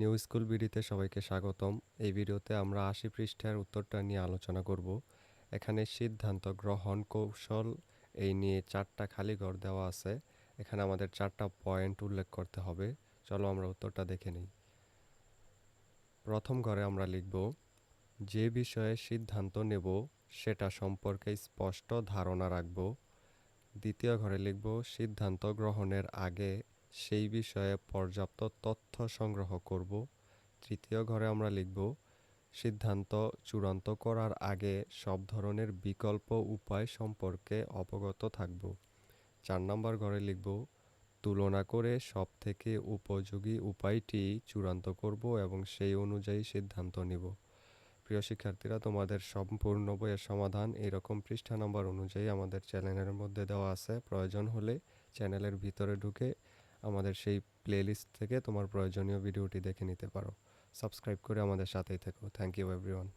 New school বিডিতে সবাইকে স্বাগতম। এই ভিডিওতে আমরা আশি পৃষ্ঠার উত্তরটা নিয়ে আলোচনা করব। এখানে সিদ্ধান্ত গ্রহণ কৌশল এই নিয়ে চারটা খালি ঘর দেওয়া আছে। এখানে আমাদের চারটা পয়েন্ট উল্লেখ করতে হবে। চলো আমরা উত্তরটা দেখে নিই। প্রথম ঘরে আমরা লিখব, যে বিষয়ে সিদ্ধান্ত নেব সেটা সম্পর্কে স্পষ্ট ধারণা রাখব। দ্বিতীয় ঘরে লিখব, সিদ্ধান্ত গ্রহণের আগে সেই বিষয়ে পর্যাপ্ত তথ্য সংগ্রহ করব। তৃতীয় ঘরে আমরা লিখব, সিদ্ধান্ত চূড়ান্ত করার আগে সব ধরনের বিকল্প উপায় সম্পর্কে অবগত থাকব। চার নম্বর ঘরে লিখব, তুলনা করে সব থেকে উপযোগী উপায়টি চূড়ান্ত করব এবং সেই অনুযায়ী সিদ্ধান্ত নিব। প্রিয় শিক্ষার্থীরা, তোমাদের সম্পূর্ণ বইয়ের সমাধান এরকম পৃষ্ঠা নম্বর অনুযায়ী আমাদের চ্যানেলের মধ্যে দেওয়া আছে। প্রয়োজন হলে চ্যানেলের ভিতরে ঢুকে আমাদের সেই প্লেলিস্ট থেকে তোমার প্রয়োজনীয় ভিডিওটি দেখে নিতে পারো। সাবস্ক্রাইব করে আমাদের সাথেই থেকো। Thank you everyone